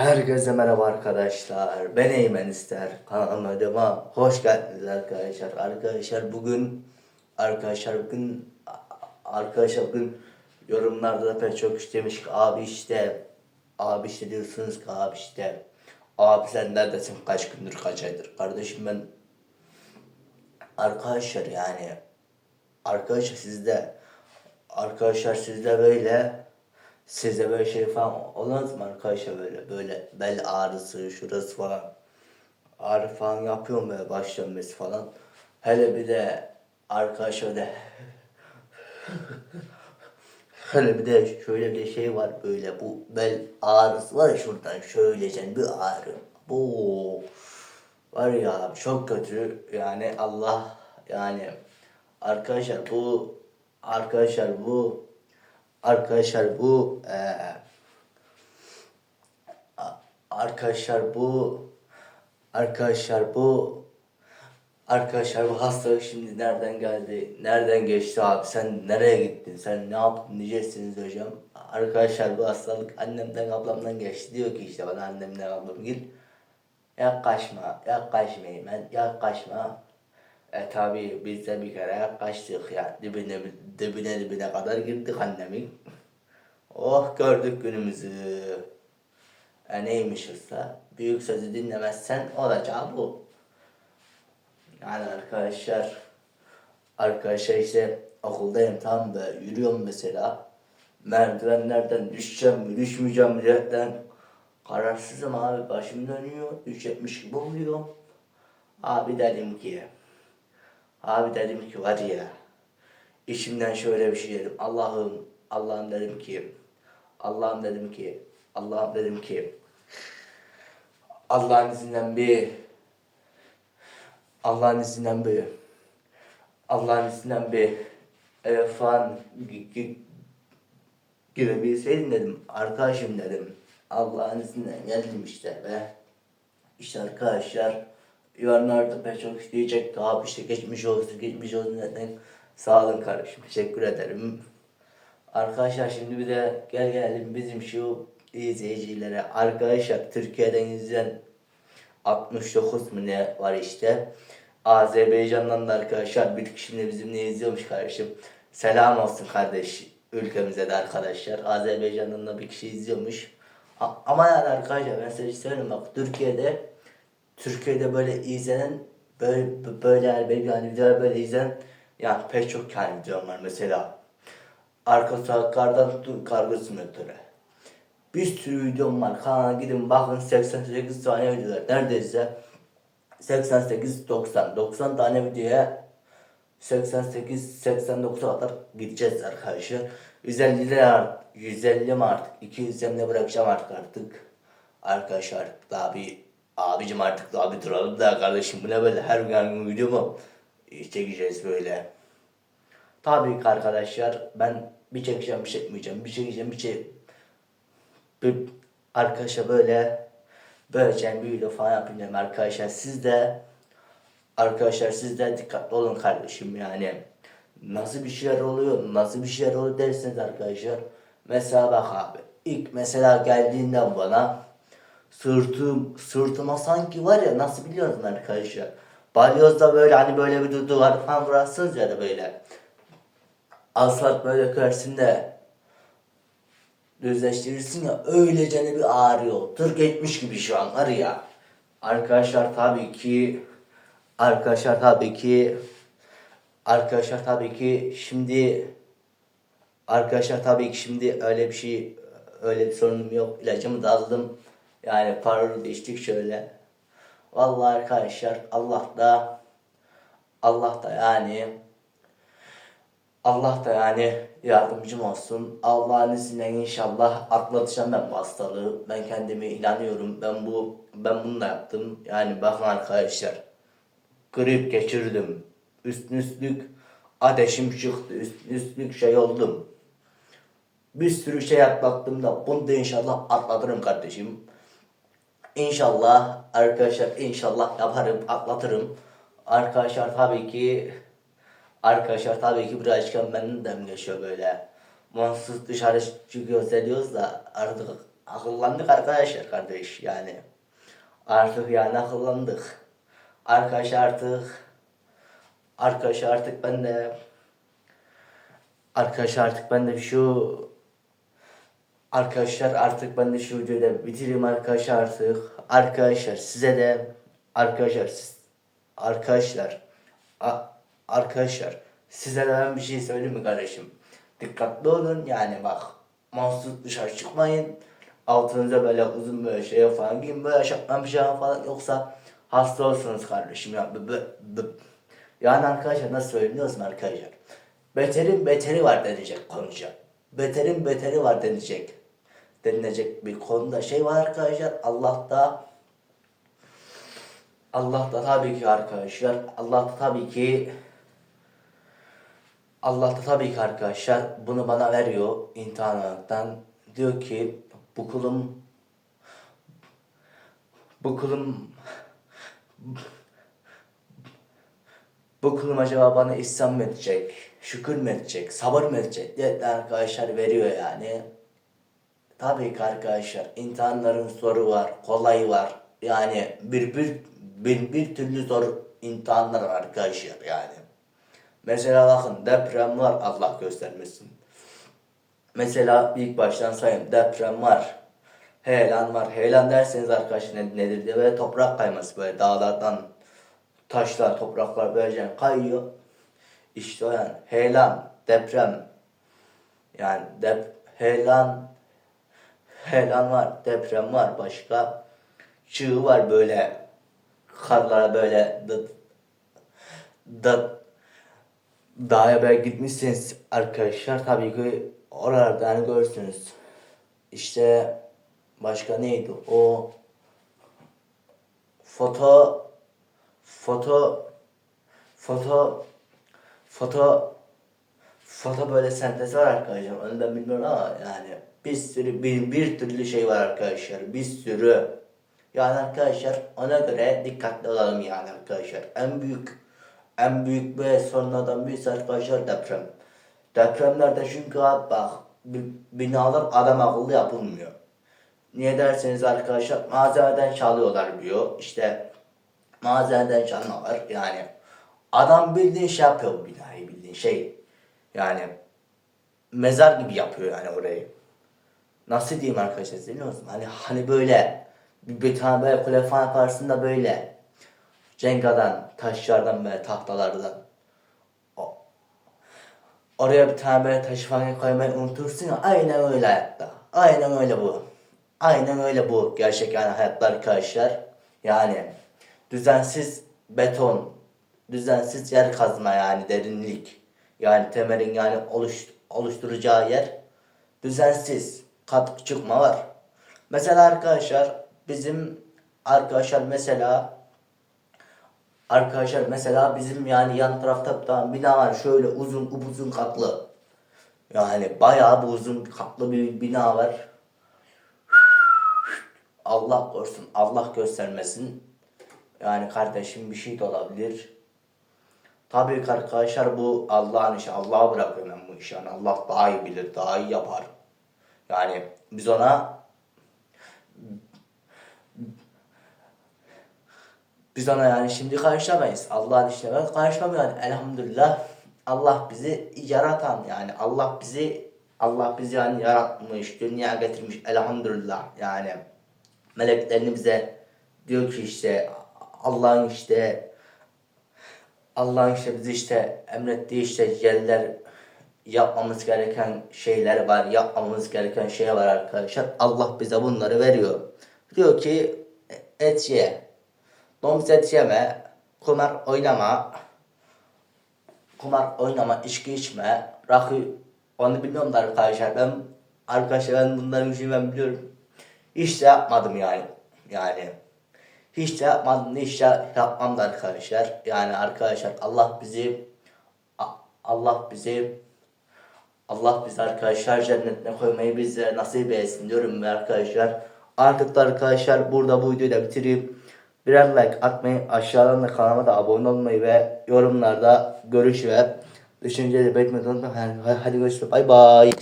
Herkese merhaba arkadaşlar. Ben Eymen İster. Kanalıma devam. Hoş geldiniz arkadaşlar. Arkadaşlar bugün arkadaşlar bugün arkadaşlar bugün yorumlarda da pek çok kişi demiş ki abi işte abi işte diyorsunuz ki abi işte abi sen neredesin kaç gündür kaç aydır kardeşim ben arkadaşlar yani arkadaşlar sizde arkadaşlar sizde böyle sizde böyle şey falan olmaz mı arkadaşlar? Böyle böyle bel ağrısı şurası falan. Ağrı falan yapıyor mu böyle baş dönmesi falan. Hele bir de arkadaşlar de hele bir de şöyle bir şey var böyle bu bel ağrısı var ya şuradan şöylece bir ağrı. Bu var ya çok kötü. Yani Allah yani arkadaşlar bu arkadaşlar bu arkadaşlar bu a- arkadaşlar bu arkadaşlar bu arkadaşlar bu hastalık şimdi nereden geldi nereden geçti abi? Sen nereye gittin? Sen ne yaptın? Diyeceksiniz hocam? Arkadaşlar bu hastalık annemden ablamdan geçti. Diyor ki işte bana annemden ablam git. Yaklaşma yaklaşmayayım ben yaklaşma e tabi biz de bir kere yaklaştık ya dibine dibine dibine kadar girdik annemin. Oh gördük günümüzü. E neymiş ıssa büyük sözü dinlemezsen olacağı bu. Yani arkadaşlar arkadaşlar işte okuldayım tamam da yürüyorum mesela. Merdivenlerden düşeceğim mi düşmeyeceğim mi diyerekten kararsızım abi başım dönüyor düşecekmiş gibi oluyorum. Abi dedim ki abi dedim ki var ya içimden şöyle bir şey dedim Allah'ım Allah'ım dedim ki Allah'ım dedim ki Allah'ım dedim ki Allah'ın izniyle bir Allah'ın izniyle bir Allah'ın izniyle bir gi- girebilseydim dedim. Arkadaşım dedim. Allah'ın izniyle geldim işte be. İşte arkadaşlar yarınlarda pek çok iş diyecek ki abi işte geçmiş olsun geçmiş olsun zaten sağ olun kardeşim teşekkür ederim. Arkadaşlar şimdi bir de gel gelelim bizim şu izleyicilere. Arkadaşlar Türkiye'den izleyen 69 mu ne var işte. Azerbaycan'dan da arkadaşlar bir kişi de bizimle izliyormuş kardeşim. Selam olsun kardeş ülkemize de arkadaşlar. Azerbaycan'dan da bir kişi izliyormuş. Ama yani arkadaşlar ben size şey söyleyeyim bak Türkiye'de Türkiye'de böyle izlenen böyle böyle yani videolar böyle izlenen yani pek çok yani videom var mesela. Arka sokaklardan tutun kargo simülatörü. Bir sürü videom var. Kanala gidin bakın 88 tane videolar. Neredeyse 88 90 90 tane videoya 88 89 kadar gideceğiz arkadaşlar. 150 lira art- 150 mi artık 200 ne bırakacağım artık artık. Arkadaşlar daha bir abicim artık daha bir duralım da kardeşim bu ne böyle? Her gün video mu çekeceğiz böyle. Tabii ki arkadaşlar ben bir çekeceğim bir çekmeyeceğim bir çekeceğim bir şey bir arkadaşa böyle böylece bir video falan dedim arkadaşlar. Siz de arkadaşlar siz de dikkatli olun kardeşim yani. Nasıl bir şeyler oluyor nasıl bir şeyler oluyor dersiniz arkadaşlar. Mesela bak abi ilk mesela geldiğinde bana sırtım sırtıma sanki var ya nasıl biliyorsunuz arkadaşlar balyozda böyle hani böyle bir duvar falan vurarsınız ya da böyle asfalt böyle karşısında düzleştirirsin ya öylece bir ağrıyor. Tır geçmiş gibi şu an var ya. Arkadaşlar tabii ki arkadaşlar tabii ki arkadaşlar tabii ki şimdi arkadaşlar tabii ki şimdi öyle bir şey öyle bir sorunum yok. İlacımı da aldım. Yani parolü içtik şöyle. Vallahi arkadaşlar Allah da Allah da yani Allah da yani yardımcım olsun. Allah'ın izniyle inşallah atlatacağım ben bu hastalığı. Ben kendime inanıyorum. Ben bu ben bunu da yaptım. Yani bakın arkadaşlar. Grip geçirdim. Üstün üstlük ateşim çıktı. Üstün üstlük şey oldum. Bir sürü şey atlattım da bunu da inşallah atlatırım kardeşim. İnşallah arkadaşlar inşallah yaparım atlatırım. Arkadaşlar tabii ki Arkadaşlar tabii ki birazcık benim de geçiyor böyle. Muhansız dışarı çıkıyoruz ediyoruz da artık akıllandık arkadaşlar kardeş yani. Artık yani akıllandık. Arkadaş artık arkadaş artık ben de arkadaş artık ben de şu Arkadaşlar artık ben de şu videoyu bitireyim arkadaşlar artık. Arkadaşlar size de arkadaşlar arkadaşlar arkadaşlar size de ben bir şey söyleyeyim mi kardeşim? Dikkatli olun yani bak mahsus dışarı çıkmayın. Altınıza böyle uzun böyle şey falan giyin böyle şapkan pijama falan yoksa hasta olursunuz kardeşim ya. Bı- bı- bı- Yani arkadaşlar nasıl söylüyorsun arkadaşlar? Beterin beteri var denecek konuca. Beterin beteri var denecek. Denilecek bir konuda şey var arkadaşlar. Allah'ta Allah'ta tabii ki arkadaşlar. Allah'ta tabii ki Allah'ta tabii ki arkadaşlar bunu bana veriyor olaraktan. Diyor ki bu kulum bu kulum bu kulum acaba bana ihsan mı edecek, şükür mü edecek, sabır mı edecek diye arkadaşlar veriyor yani. Tabii ki arkadaşlar imtihanların soru var, kolay var. Yani bir bir bir, bir türlü zor imtihanlar var arkadaşlar yani. Mesela bakın deprem var Allah göstermesin. Mesela ilk baştan sayayım deprem var. Heyelan var. Heyelan derseniz arkadaşlar ne- nedir diye böyle toprak kayması böyle dağlardan taşlar, topraklar böylece kayıyor. İşte o yani heyelan, deprem. Yani dep heyelan heyelan var, deprem var başka. Çığ var böyle karlara böyle dıt dıt Dağa böyle gitmişsiniz arkadaşlar tabii ki oralarda hani görürsünüz. İşte başka neydi o foto foto foto foto foto böyle sentez var arkadaşlar. Onu ben bilmiyorum ama yani bir sürü bir, bir türlü şey var arkadaşlar. Bir sürü. Yani arkadaşlar ona göre dikkatli olalım yani arkadaşlar. En büyük en büyük ve sorunlardan birisi arkadaşlar deprem. Depremlerde çünkü abi bak bi- binalar adam akıllı yapılmıyor. Niye derseniz arkadaşlar malzemeden çalıyorlar diyor. İşte malzemeden çalıyorlar yani. Adam bildiğin şey yapıyor binayı bildiğin şey. Yani mezar gibi yapıyor yani orayı. Nasıl diyeyim arkadaşlar biliyor musun? Hani hani böyle bir, bir böyle kule falan karşısında böyle cengadan, taşlardan böyle tahtalardan. O, oraya bir tane böyle taş falan koymayı unutursun ya aynen öyle hayatta. Aynen öyle bu. Aynen öyle bu gerçek yani hayatlar arkadaşlar. Yani düzensiz beton, düzensiz yer kazma yani derinlik. Yani temelin yani oluş, oluşturacağı yer düzensiz katkı çıkma var. Mesela arkadaşlar bizim arkadaşlar mesela arkadaşlar mesela bizim yani yan tarafta bir bina var şöyle uzun upuzun katlı. Yani bayağı bir uzun katlı bir bina var. Allah korusun, Allah göstermesin. Yani kardeşim bir şey de olabilir. Tabii arkadaşlar bu Allah'ın işi. Allah'a bırakıyorum ben bu işi. Yani Allah daha iyi bilir, daha iyi yapar. Yani biz ona biz ona yani şimdi karşılamayız. Allah'ın işine ben karşılamam yani elhamdülillah. Allah bizi yaratan yani Allah bizi Allah bizi yani yaratmış, dünyaya getirmiş elhamdülillah yani meleklerini bize diyor ki işte Allah'ın işte Allah'ın işte bizi işte emrettiği işte yerler yapmamız gereken şeyler var, yapmamız gereken şey var arkadaşlar. Allah bize bunları veriyor. Diyor ki et ye, domuz et yeme, kumar oynama, kumar oynama, içki içme, rakı onu bilmiyorum da arkadaşlar. Ben arkadaşlar ben bunların şeyi ben biliyorum. Hiç de yapmadım yani. Yani hiç de yapmadım, hiç de yapmam da arkadaşlar. Yani arkadaşlar Allah bizi Allah bizi Allah bizi arkadaşlar cennetine koymayı bize nasip etsin diyorum ve arkadaşlar. Artık da arkadaşlar burada bu videoyu da bitireyim. Birer like atmayı, aşağıdan da kanalıma da abone olmayı ve yorumlarda görüş ve düşünceleri belirtmeyi unutmayın. Hadi görüşürüz. Bay bay.